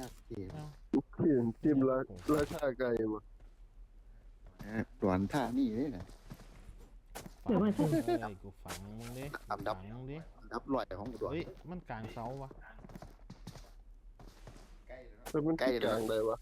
อะเสียทีมทีมราราชาไก่มาหลวนท่านี่เลยนะ เดี๋ยวมึงเลยกูฝังมึงดิอันดับ ฝังมึงดิอันดับลอยของหลวนเฮ้ยมันกลางเสาวะแล้วมันที่กลางเลยวะ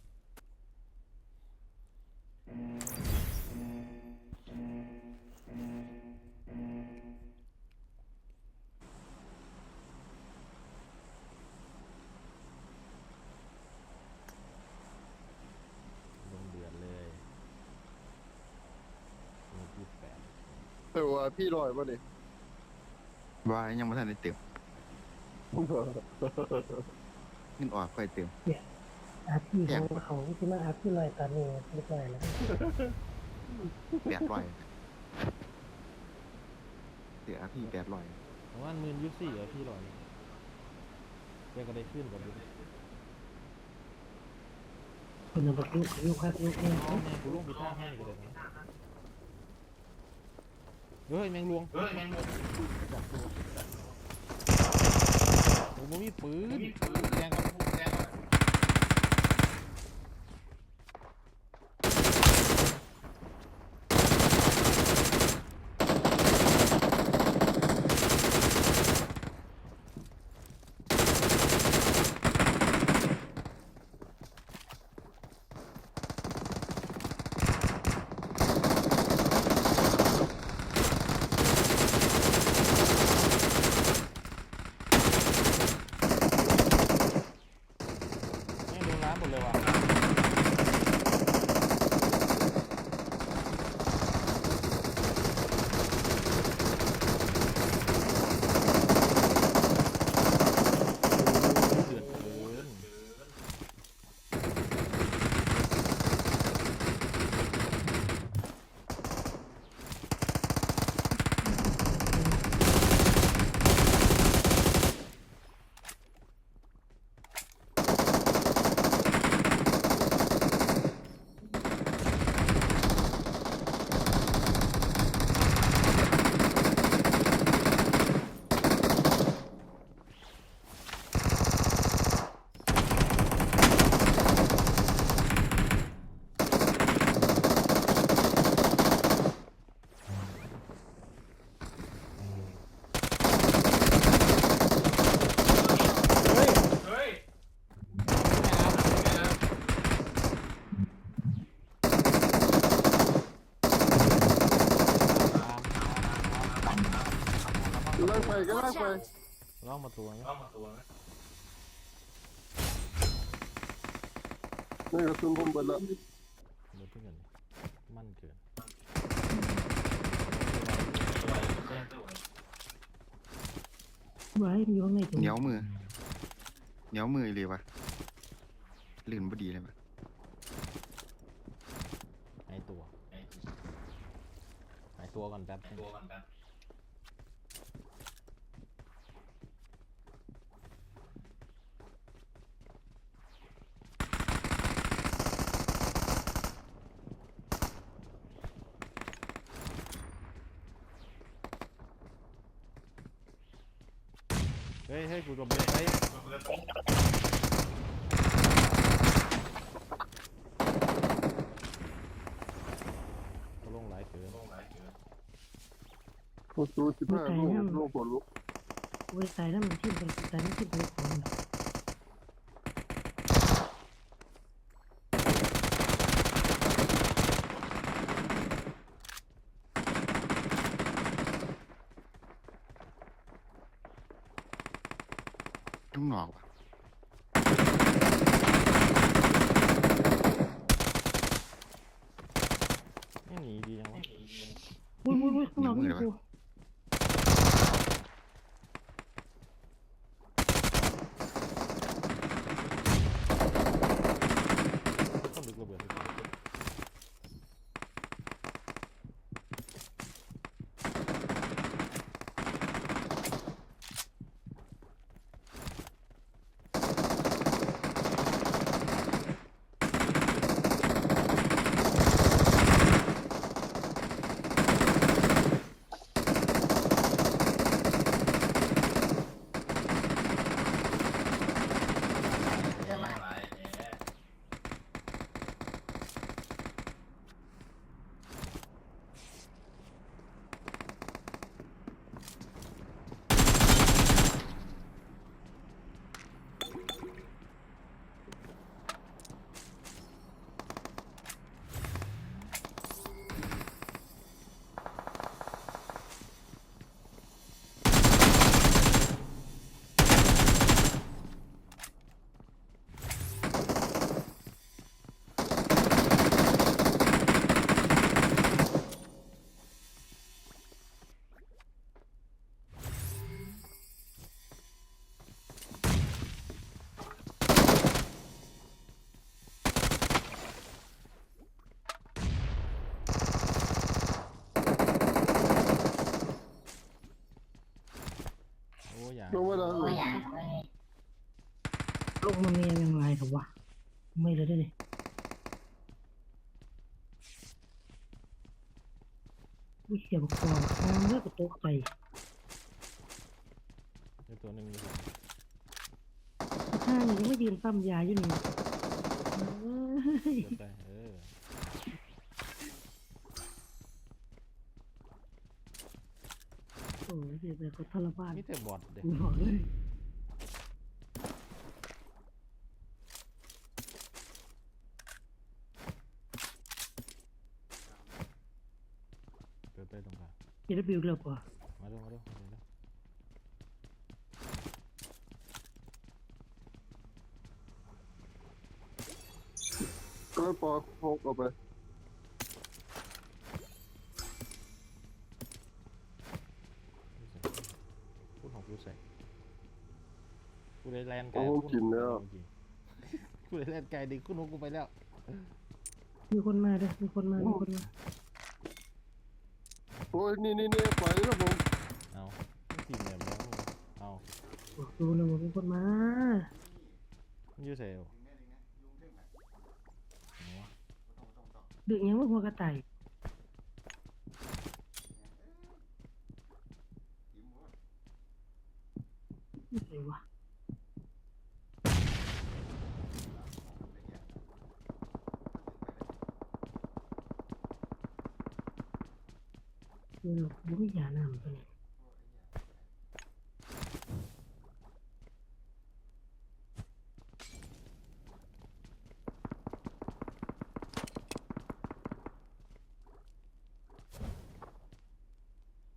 แต่ว่าพี่ลอยป่ะนี่ว่ายังไม่ทันได้เต็มเงินออกค่อยเต็มอาร์ที่ของเขาที่มาอาร์ที่ลอยตอนนี้เรียบร้อยแล้วแปดลอยเสียพี่แปดลอยเพราะว่าหมื่นยี่สิบสี่เหรอพี่ลอยเดี๋ยวก็ได้ขึ้นกว่าดิคนเอาไปยุกยุกครับยุกเนี่ยเอาแม่งกูลงไปท่าให้ก็ได้นะ เฮ้ยแมงลวงเฮ้ยแมงลวงจับตัวโอ้โหมีปืนแดงกับแดงกับ ไม่โดนร้านหมดเลยว่ะเดือดเกิน ลากไปก็ลากไป ล่องมาตัวนะนี่กระสุนผมเปิดแล้วเดี๋ยวเพื่อนมั่นเกินไว้อยู่ข้างในตรงเหนียวมือเหนียวมือเลยวะลื่นพอดีเลยวะหายตัวหายตัวก่อนแป๊บนึงเฮ้ยเฮ้ยกูโดนเบ็ดไปก็ลงหลายเกินโอ้โหสิบห้าลูกลูกลลูกไว้ตายแล้วมันที่ไปตายแล้วที่ ยะลงมาแม่อยกมันมียังไงครับวะไม่เลยด้ดิวิเชียบกองน้ำเลือกตัวไปในตัวหนึ่งมีสองข้างนี้ไม่ยืนตั้มยาอยู่นี่เดี๋ย โอ้ยเดี๋ยวไปเขาทรมานมีแต่บอดเด็กกูบอกเลยเดินไปตรงกลางจะได้บิวเร็วกว่ามาดูมาดูมาดูนะก็ปอพกออกไป พูดของกูใส่ กูได้แลนไกลเอาผมกินแล้ว กูได้แลนไกลดึงขึ้นหัวกูไปแล้ว มีคนมาเด้อมีคนมา มีคนมา โอ้ยนี่นี่นี่ไปแล้วผมเอาทีมแบบแล้วเอาบอกดูนะว่ามีคนมามันอยูเซลดึกยังว่าหัวกระต่ายไม่ใช่วะเดี๋ยวเราไม่อยากนำตัวนี้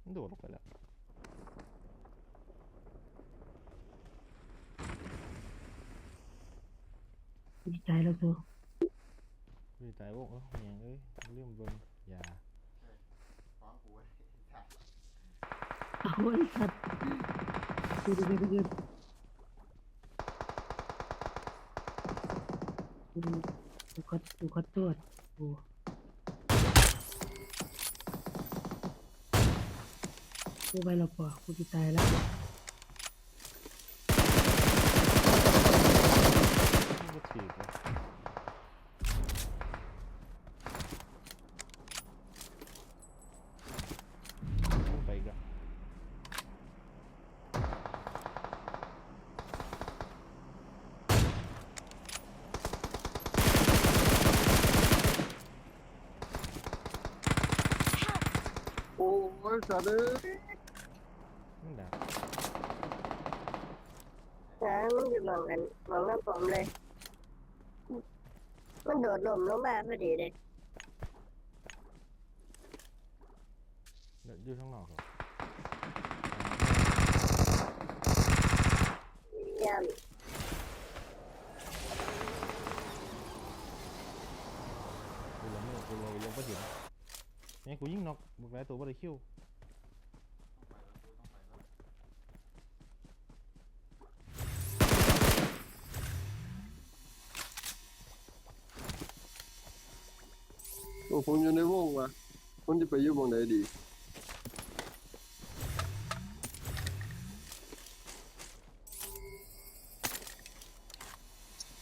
มันโดดลงไปแล้วดีใจแล้วตัว ดีใจโอ้เออเมียงเอ้ยเรื่องเบิ่งอย่า เอา ไอ้สัตว์ดูดูดูดูดูดูเขาดูเขาตรวจโอ้กูไปแล้วปะกูจะตายแล้ว มันก็ถีบเลยลงไปอีกแล้ว โอ้ย สัตว์เอ้ยมันดักนะมันอยู่มองกันมองน้ำผมเลย มันโดดลมลงมาพอดีเลยเดี๋ยวอยู่ข้างนอกครับยามกูละมือกูเลยยังไม่ถึงแม่งกูยิงนอกบุกหลายตัวบ่ได้คิว โอ้ผมอยู่ในวงว่ะผมจะไปอยู่วงไหนดี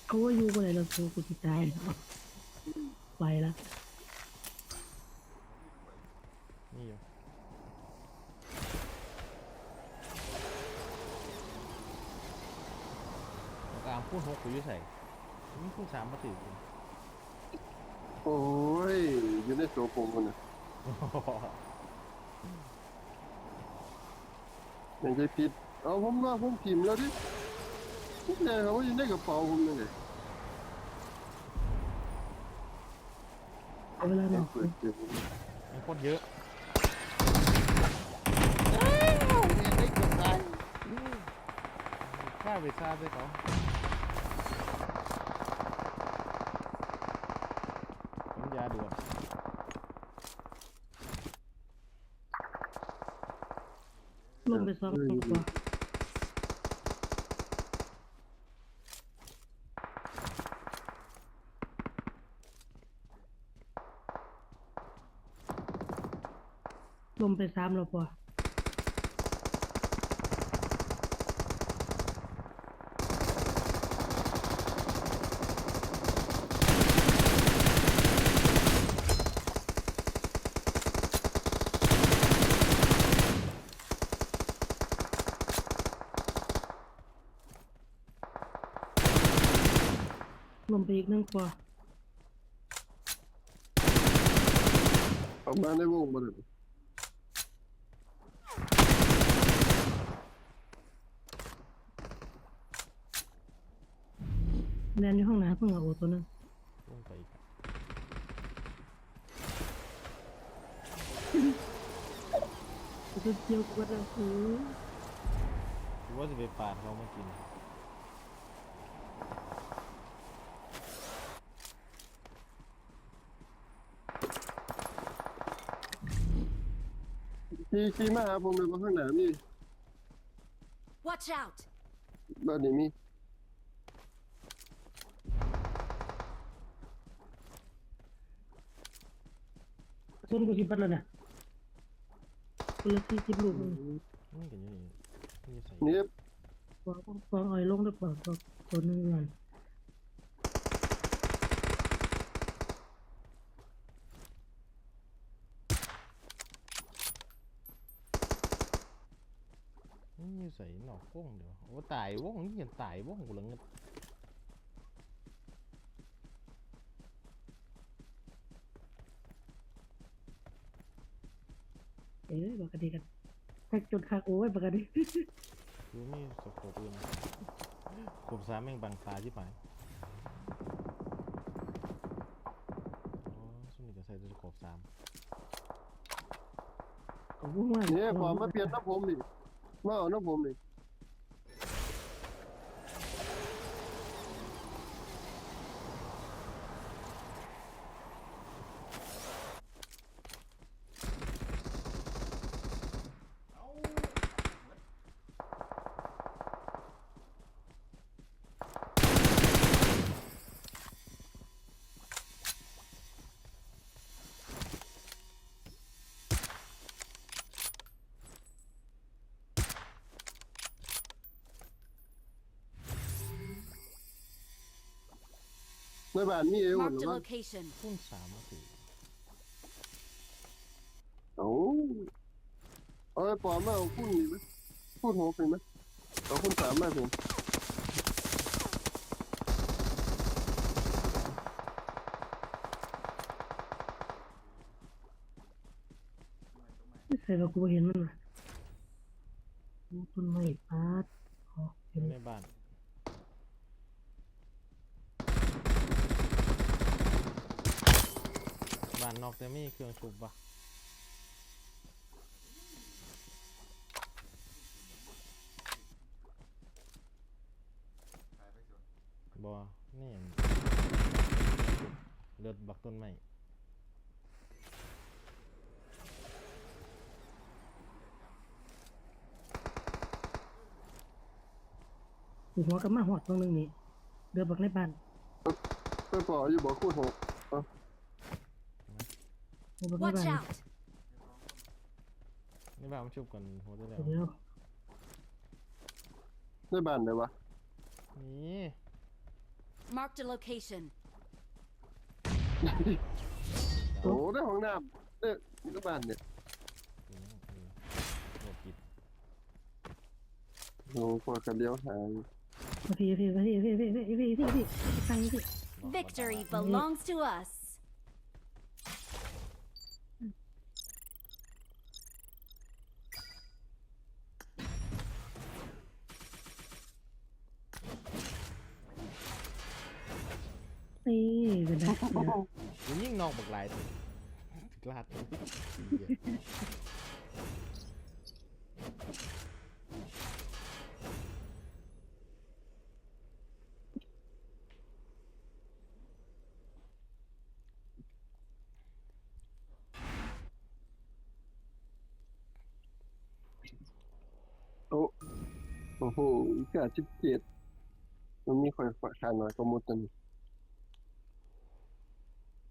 เขาว่าอยู่บ่ไหนแล้วตัวกูจะตายแล้วไปแล้วนี่อยู่แล้วก็เอาพูดหกกูอยุ่ใส่มีพูดสามมาถือกู โอ้ยอยู่ในตัวผมคนน่ะยังใจผิด เอาผมว่าผมพิมพ์แล้วดิทุกอย่างเขาอยู่ในกระเป๋าผมนี่ไงเอาเวลาหนอกเปิดเก็บมันโคตรเยอะฆ่าไปฆ่าไปเขาปัญญาด่วน ลงไปซ้อมกว่าลงไปซ้ำแล้วปะ ลมไปอีกหนึ่งกว่าออกมาในวงบ่ได้แดนในห้องน้ำเพิ่งเอาโอตัวหนึงลงไปอีกตัวเดียวกูก็ได้คือกูว่าจะไปปาดเขามากิน ขี่ขี่มาหาผมเลยว่าข้างหน้ามี Watch out! บ้านนี้มีส่วนกูสิบัดแล้วนะคนละสี่สิบลูกเลยนี่กันอยู่นี่นี่ใส่ นี่ ฟองฟองเอ้อยลงได้เปล่าตัวตัวหนึงก่อน นี่ ใส่หนอกวงเดี๋ยวโอ้ตายวงนี่ยังตายวงกูละเงินเอ้ยบักกะดีกันแท็กจนคากโอ้ยบักกะดีกูมีสโคปอื่นกบสามแม่งบังตาที่ไปอ๋อสุ่มนี่จะใส่สโคปสาม ขอบคุณมากนี่พอมาเปลี่ยนน้ำผมนี่ Não, não vou mesmo. ในบ้านมีเอวห Marked รือ a ว่า location. คูณสามก็คือเอาเอาไอ้ปอมมาเอาคุณนี่ไหมคุณหกนี่ไหมเอาคุณสามมาผมใส่ว่ากูบ่เห็นมันนะโอ้ต้นไม้ปาดออกอเห็นยู่ในบ้านานนอกแต่มีเครื่องชุบปะบ่นี่หยังเลือดบักต้นไม้หัวกับมาหอดตรงนึงนี่เดือบักในบ้านไอ้ปออยู่บอกคุณหก หัวบักใน Watch บ้าน out! นี่บ้านมันชุบกันหัวได้แล้ว เดี๋ยวในบ้านไหนวะนี่ Marked a location. โอ้ได้ห้องน้ำเนี่ยในบ้านเนี่ยอืมอืมโรคจิตโอ้พอกันเดียวหายมาทีทีทีทีทีทีทีทีทีตั้งที Victory belongs to us. นี่เป็นไงกูยิ่งนอกบักหลายตัวถึกลาดตัวเหี้ยโอ้โอ้โหอีกาสิบเจ็ดมันมีข่อยฝาคาน้อยก็มุดตัวนี้